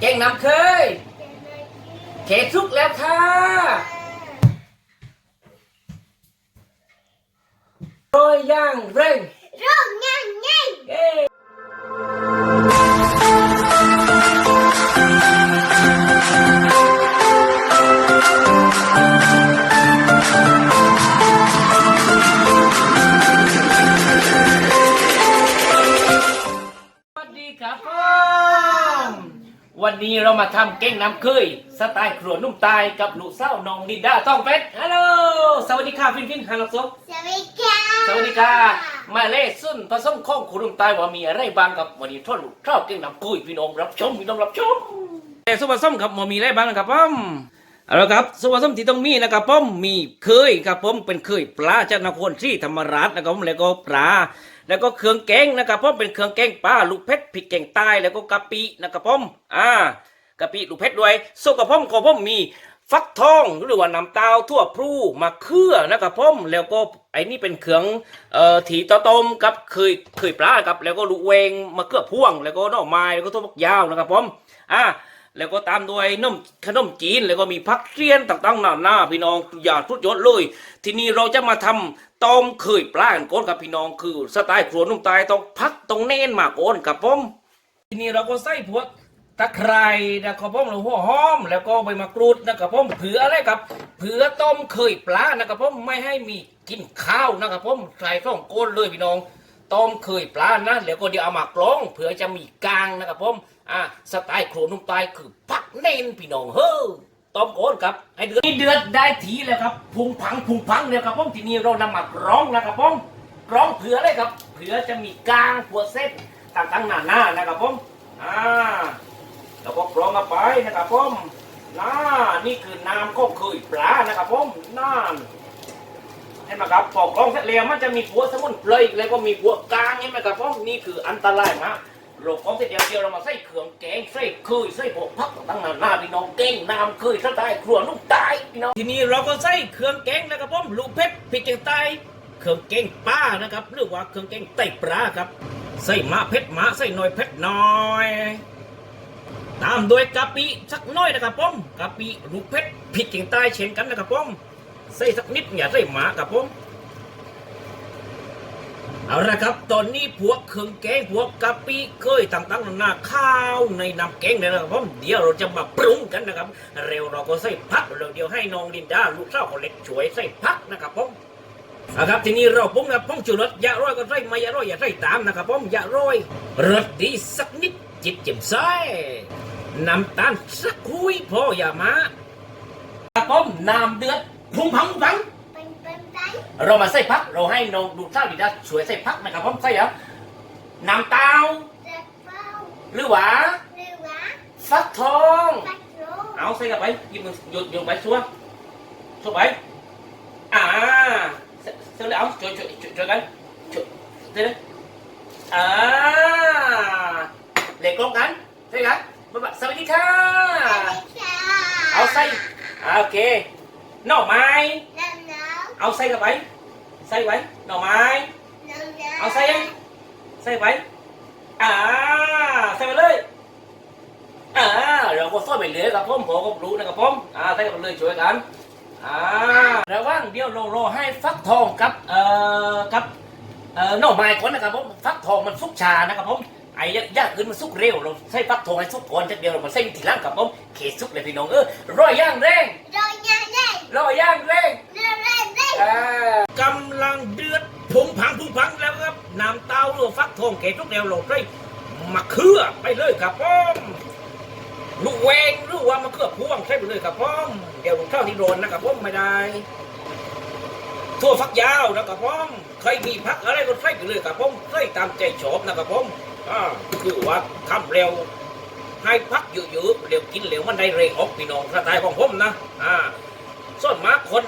แกงน้ำเคย เขตสุกแล้วค่ะโรยย่างเร่งร่องง่ายง่ายเอ้ นนี้เรามาทำเก้งน้ำเคยสไตล์ครัวนุ่มตายกับลูกสาวน้องดินดาต้องเป็ดฮัลโหลสวัสดีค่ะฟินฟินฮัลโหลซุปสวัสดีค่ะสวัสดีค่ะมาเล่ซุ่นผสมข้องคุณลุงตายว่ามีอะไรบ้างกับวันนี้ทอดลูกชอบเก่งน้ำกุยพี่น้องรับชมพี่น้องรับชมแต่ส่วนผสมครับมันมีอะไรบ้างนะครับผมเอาละครับส่วนผสมที่ต้องมีนะครับผมมีเคยครับผมเป็นเคยปลาจากนครศรีธรรมราชนะครับผมแล้วก็ปลา แล้วก็เครื่องแกงนะครับผมเป็นเครื่องแกงปลาลูกเพชรพริกแกงใต้แล้วก็กะปินะครับผมอ่ากะปิลูกเพชรด้วยส่วนกับผมของผมมีฟักทองหรือว่าน้ำตาลทั่วพลูมะเขือนะครับผมแล้วก็ไอ้นี่เป็นเครื่องเอ่อถีตะต้มกับเคยเคยปลาครับแล้วก็ลูกเวงมะเขือพ่วง แล้วก็น่อไม้แล้วก็ถั่วฝักยาวนะครับผมอ่าแล้วก็ตามด้วยนมขนมจีนแล้วก็มีผักเสี้ยนต่างๆนานาพี่น้องอย่าทุดยศเลย ทีนี้เราจะมาทำ ต้มเคยปลากันก่อนครับพี่น้องคือสไตล์ครัวนุ่มตายต้องพักต้องเน้นมาก่อนครับผมทีนี้เราก็ใส่พวกตะไคร้นะครับผมหรือหัวหอม แล้วก็ใบมะกรูดนะครับผมเผื่ออะไรครับเผื่อต้มเคยปลานะครับผมไม่ให้มีกินข้าวนะครับผมใส่ต้องโกนเลยพี่น้องต้มเคยปลานะแล้วก็เดี๋ยวเอามากรองเผื่อจะมีกลางนะครับผมอ่าสไตล์โครนุ่มตายคือพักเน้นพี่น้องเฮ้อ ต้มโกนครับให้เดือดนี่เดือดได้ทีแล้วครับพุงพังพุงพังเนี่ยครับผมทีนี้เรานำมากร้องนะครับผมกรองเผืออะไรครับเผื่อจะมีกลางหัวเส้นต่างๆนานานะครับผมอ่าแล้วก็กรองกันไปนะครับผมน่านี่คือน้ำก็เคยปลานะครับผมน่าเห็นไหมครับพอกรองเสร็จแล้วมันจะมีหัวสมุนไพรแล้วก็มีหัวกลางเห็นไหมครับผมนี่คืออันตรายมาก เรากรองเสียวเดียวเรามาใส่เครื่องแกงใส่เคยใส่พวกผักต่างนานนาพี่น้องแกงน้ำเคยสไตล์ครัวลูกตายพี่น้องทีนี้เราก็ใส่เครื่องแกงนะครับผมลูกเพชรพริกแกงใต้เครื่องแกงป้านะครับหรือว่าเครื่องแกงไตปลาครับ ใส่มะเผ็ดมะใส่หน่อยเผ็ดน้อยตามด้วยกะปิสักน้อยนะครับผมกะปิลูกเพชรพริกแกงใต้เช่นกันนะครับผมใส่สักนิดอย่าใส่หมาครับผม เอาละครับ ตอนนี้พวกเครื่องแกงพวกกะปิเคยต่างๆนานาข้าวในน้ำแกงเนี่ยนะครับผมเดี๋ยวเราจะมาปรุงกันนะครับ เร็วเราก็ใส่ผักเร็วเดียวให้น้องลินดาลูกสาวคนเล็กช่วยใส่ผักนะครับผมนะครับทีนี้เราปรุงนะปรุงชูรสอย่าร้อยก็ใส่ไม่อย่าร้อยอย่าใส่ตามนะครับผมอย่าร้อยรสดีสักนิดจิบจิบใส่น้ำตาลสักคุยพออย่ามาครับผมน้ำเดือดพุงพังพุงพัง เป็นเป็นไปเรามาใส่พัก เราให้น้องดูเท่าดีด้าช่วยใส่พักนะครับผมใส่เหรอน้ำเต้าเด็กเฝ้าหรือว่าหรือว่าฟักทองปัดโลเอาใส่กับไปหยิบมือโยนโยนไปชัวร์ชัวร์ไปอ่าเสร็จเสร็จแล้วเอาช่วยช่วยช่วยช่วยกันช่วยเสร็จเลยอ่าเล็กลงกันใช่กันบ๊ายบายสวัสดีค่ะสวัสดีค่ะเอาใส่อ่าโอเคหน่อไม้น้ำหนาว เอาใส่กับไปใส่ไว้หน่อไม้น้ำหนาวเอาใส่ยังใส่ไปอ่าใส่ไปเลยอ่าเราก็ซ่อนไปเลยครับผมผมก็รู้นะครับผมอ่าใส่กันไปเลยช่วยกันอ่าระหว่างเดี๋ยวเรารอให้ฟักทองกับเอ่อกับเอ่อหน่อไม้ก่อนนะครับผมฟักทองมันสุกชานะครับผมไอ้ยากขึ้นมันสุกเร็วเราใส่ฟักทองให้สุกก่อนจักเดียวเรามาใส่ทีหลังครับผมเขตสุกเลยพี่น้องเออร้อยย่างแรงโดยง่ายง่ายร้อยย่างแรงเรื่อยเรื่อยเรื่อย กำลังเดือดพุงพังพุงพังแล้วครับน้ำเต้าหรือฟักทองเกทุกแนวโหลดเลยมะเขือไปเลยครับพ่อมลูกแวงหรือว่ามะเขือพวงใช่ไปเลยครับพ่อมเดี๋ยวเท่าที่โดนนะครับพ่อมไม่ได้ทั่วฟักยาวนะครับพ่อมใครมีพักอะไรก็ใส่ไปเลยครับพ่อมใส่ตามใจชอบนะครับพ่อมอ่าคือว่าทำเร็วให้พักเยอะๆเร็วกินเร็วมันได้เรงออกพี่น้องสไตล์ของผมนะอ่า ส่วนมากคน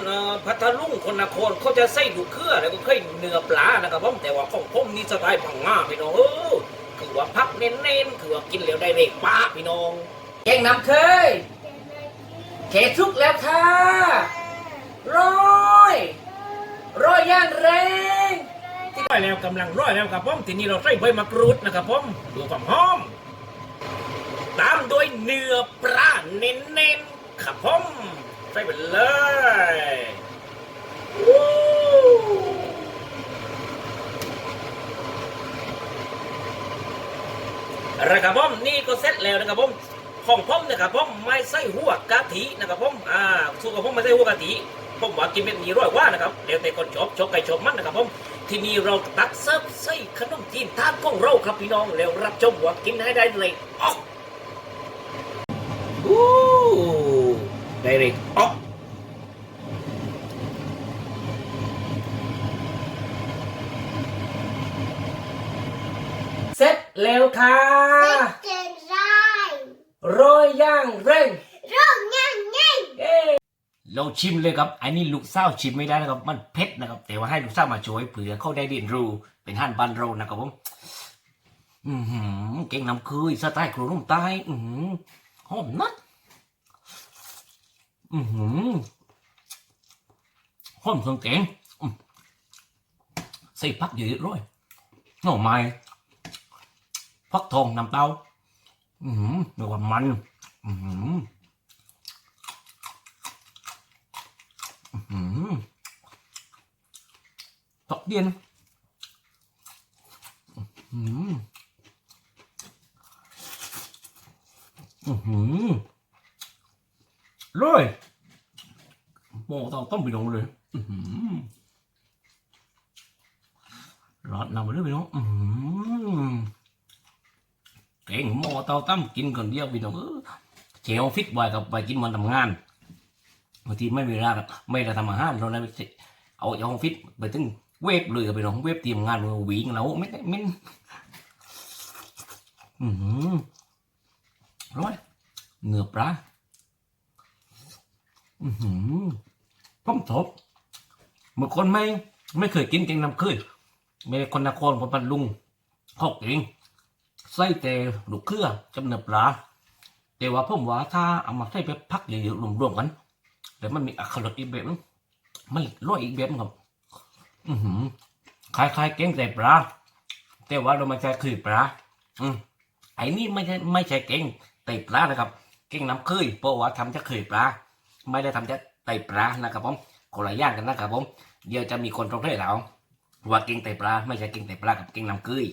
พัทลุงคนนครเขาจะใส่ดูเครือแล้วก็เคยเนื้อปลานะครับผมแต่ว่าของผมนี่สไตล์พังงาพี่น้องเออคือว่าพักเน้นๆคือว่ากินแล้วได้เรงป้าพี่น้องแกงน้ำเคยเขทุกแล้วค่ะร้อยร้อยย่างแรงที่ร้อยแล้วกำลังร้อยแล้วครับผมทีนี้เราใส่ใบมะกรูดนะครับผมดูความหอมตามด้วยเนื้อปลาเน้นๆครับผม ใส่ไปเลยวู้อะครับผมนี่ก็เสร็จแล้วนะครับผมของผมนะครับผมไม่ใส่หัวกะทินะครับผมอ่าสูตรของผมไม่ใส่หัวกะทิผมว่ากินเป็นนี้ร้อยว่านะครับเดี๋ยวแต่คนชอบชอบไก่ชอบมันนะครับผมที่นี่เราตักเสิร์ฟใส่ขนมจีนทานของเราครับพี่น้องแล้วรับชมว่ากินให้ได้เลยออกอู้ ได้เลยออกเสร็จแล้วค่ะเจ็ดไรโรยย่างเร่งร่องยังยังเอ้เราชิมเลยครับอันนี้ลูกสาวชิมไม่ได้นะครับ มันเผ็ดนะครับ แต่ว่าให้ลูกสาวมาช่วยเผื่อเขาได้เรียนรู้เป็นฮั่นบันเรานะครับผมอือหือเก่งน้ำคุยสไตล์ครูนุ่มใต้อือหือหอมนัด อือหือหอมเครื่องแกงอืมใส่ผักเยอะๆร้อยหน่อไม้ฟักทองน้ำเต้าอือหือมีความมัน อือหืออืมตอกเดียนอืมอืมเลยโม่ ต้องต้มไปลงเลยอืมรอดนำไปเลยพี่น้องอืมเก่งหม้อเตาตั้มกินคนเดียวพี่น้องเออเจียวฟิตไว้กับไปกินวันทำงานบางทีไม่มีเวลาไม่ได้ทำอาหารเราเลยเอาจากห้องฟิตไปถึงเวฟเลยไปลองเวฟเตรียมงานมือวิ่งแล้วไม่ได้ไม่ร้อยเนื้อปลาอื มพ้อมทบเมื่อคนไม่ไม่เคยกินแกงน้ำคืนไม่ได้คนนครคนพันลุงหกเองใส่แต่ลูกเครือกับเนื้อปลาแต่ว่าผมว่าถ้าเอามาใส่ไปพักเยอะๆรวมๆกันแต่มันมีอัครสอีกแบบนึงมันร้อยอีกแบบครับ อือหือคล้ายๆแกงใส่ปลาแต่ว่าเราม่ใช่คือปลาอืมไอ้นี่ไม่ใช่ไม่ใช่แกงไตปลานะครับแกงน้ำเคยเพราะว่าทำจากเคยปลาไม่ได้ทำจาก ไตปลานะครับผมคนละย่างกันนะครับผม เดี๋ยวจะมีคนตรงเทศเราว่าแกงไตปลาไม่ใช่แกงไตปลากับแกงน้ำเคย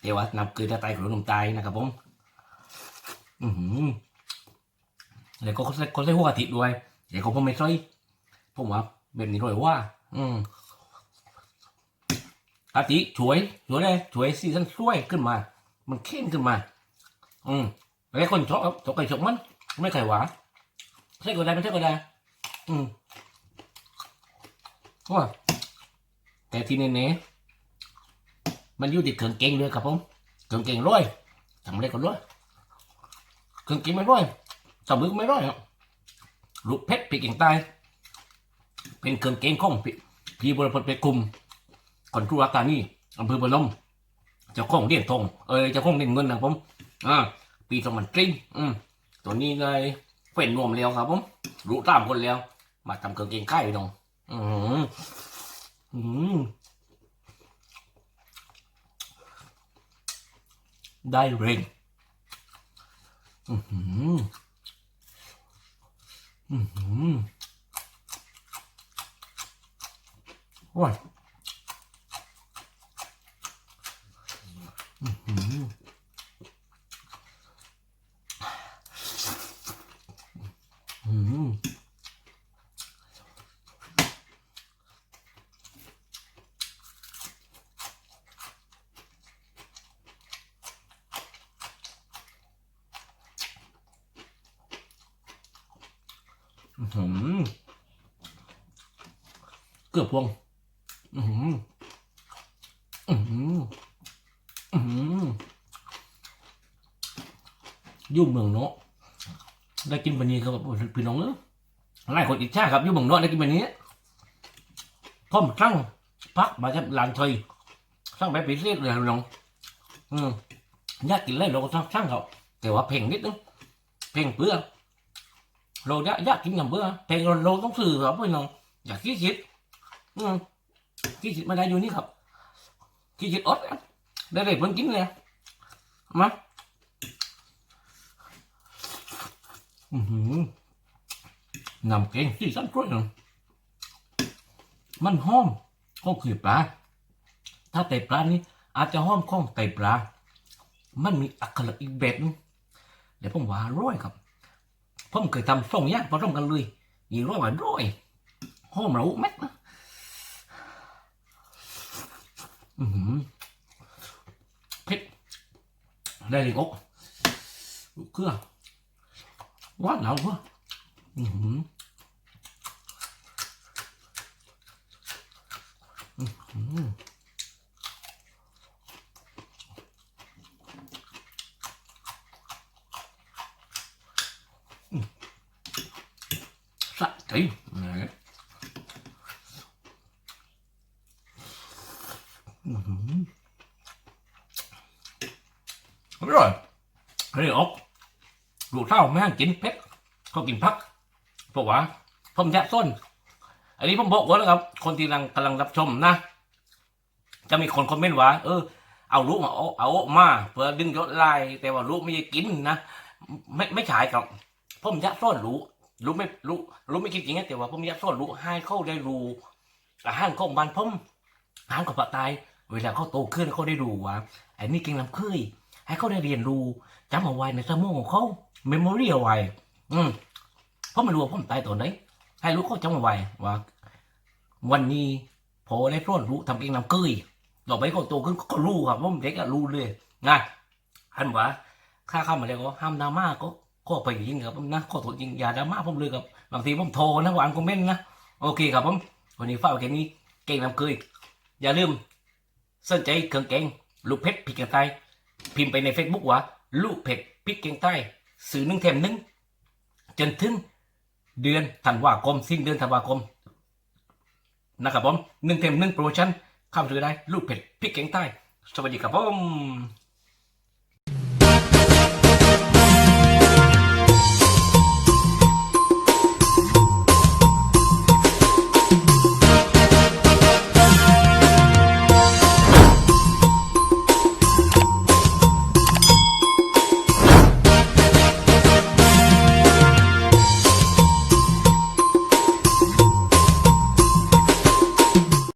แต่ว่าน้ำเคยจะไตของนมตายนะครับผม อือหือแล้วก็เขาใส่เขาใส่หัวกะทิด้วยเดี๋ยวเขาผมไม่ใช่ผมว่าแบบนี้เลยว่า อืมอาทิช่วยช่วยเลยช่วยซีซันช่วยขึ้นมา มันเข้มขึ้นมา อืมแล้วคนชอบชอบไก่ชอบมัน ไม่ไข่หวานใช่ก็ได้ไม่ใช่ก็ได้ อืมว่าแต่ที่นี่เนี่ยมันอยู่ที่เครื่องเก่งเลยครับผมเครื่องเก่งร้อยทำอะไรก็ร้อยเครื่องเก่งไม่ร้อยสมือไม่ร้อยอะลูกเพชรปีกเก่งใต้เป็นเครื่องเก่งของพี่บรพลไปคุมคนทุรักตานี่อำเภอบรมเจ้าของเหรียญทองเออเจ้าของเหรียญเงินนะผมอ่าปีสองพันกริ้งอืมตัวนี้เลยเป็นรวมแล้วครับผมรู้ตามคนแล้ว มาทำเครื่องเกงค่ายไปน้องอืมอืมได้เร่งอืมอืมว้า เกือบพวงอืมอืมอืมยุ่งเมืองเนาะได้กินแบบนี้ครับพี่น้องเนอะหลายคนอิจฉาครับยุ่งเมืองเนาะได้กินแบบนี้พ่อมสั่งพักมาจากร้านไทยสั่งแบบพิเศษเลยพี่น้องอืมยากกินอะไรเราก็สั่งสั่งเขาแต่ว่าเพ่งนิดนึงเพ่งเปลือก เราอยากอยากกินกับเบื่อเพ่งเราเราต้องสื่อครับพี่น้องอยากคิดคิดอืมคิดคิดมาได้อยู่นี่ครับคิดคิดอดได้เลยเพิ่งกินเลยมาอือหือน้ำเก่งที่สั้นกล้วยเนอะมันหอมข้องคือปลาถ้าไตปลานี้อาจจะหอมข้องไตปลา มันมีอักขระอีกแบบนึงเดี๋ยวผมว่าร้อยครับ ผมเคยทำส่งย่างผสมกันเลยยีร้อยว่าร้อยหอมเราแม็กนะอือหือเผ็ดได้เลยอกลูกเครื่องหวานแล้ววะอือหืออื้ อหือสะใจนะอื้อหืออร่อยเฮ้ยอกลูกเท่าแม่งกินเผ็ดเขากินพักเพราะว่าผมแยกส้น อันนี้ผมบอกไว้แล้วครับ คนที่กำลังกำลังรับชมนะ จะมีคนคอมเมนต์ว่า เออ เอาลูกมาเอาเอามา เพื่อดึงยศไล่แต่ว่าลูกไม่ได้กินนะ ไม่ไม่ฉายครับ ผมอยากซ่อนรู้ รู้ไม่รู้รู้ไม่คิดจริงนะแต่ว่าผมอยากซ่อนรู้ให้เขาได้รู้อาหารของบ้านผมอาหารของปะตาย เวลาเขาโตขึ้นเขาได้รู้ว่าไอ้นี่เก่งลำเคยให้เขาได้เรียนรู้จำเอาไว้ในสมองของเขาเมมโมรีเอาไว้อืมเพราะไม่รู้ว่าผมตายตอนไหนให้รู้เขาจำเอาไว้ว่า วันนี้พอได้ซ่อนรู้ทำเองลำเคยต่อไปเขาโตขึ้นเขาก็รู้ครับว่าผมเด็กอะรู้เลยนะอันว่าค่าเข้ามาแล้วก็ห้ามดราม่าก็ ก็ไปยิงครับนะขอโทษจริงอย่าดราม่าผมเลยครับบางทีผมโทรนะหวานคอมเมนต์นะโอเคครับผมวันนี้ฝากไว้แค่นี้เก่งลำเคยอย่าลืมสนใจเครื่องแกงลูกเพชรพริกแกงใต้พิมพ์ไปใน Facebook ว่าลูกเพชรพริกแกงใต้สื่อนึ่งแถมนึ่งจนถึงเดือนธันวาคมสิ้นเดือนธันวาคมนะครับผมหนึ่งแถมหนึ่งโปรโมชั่นเข้ามาซื้อได้ลูกเพชรพริกแกงใต้ สวัสดีครับผม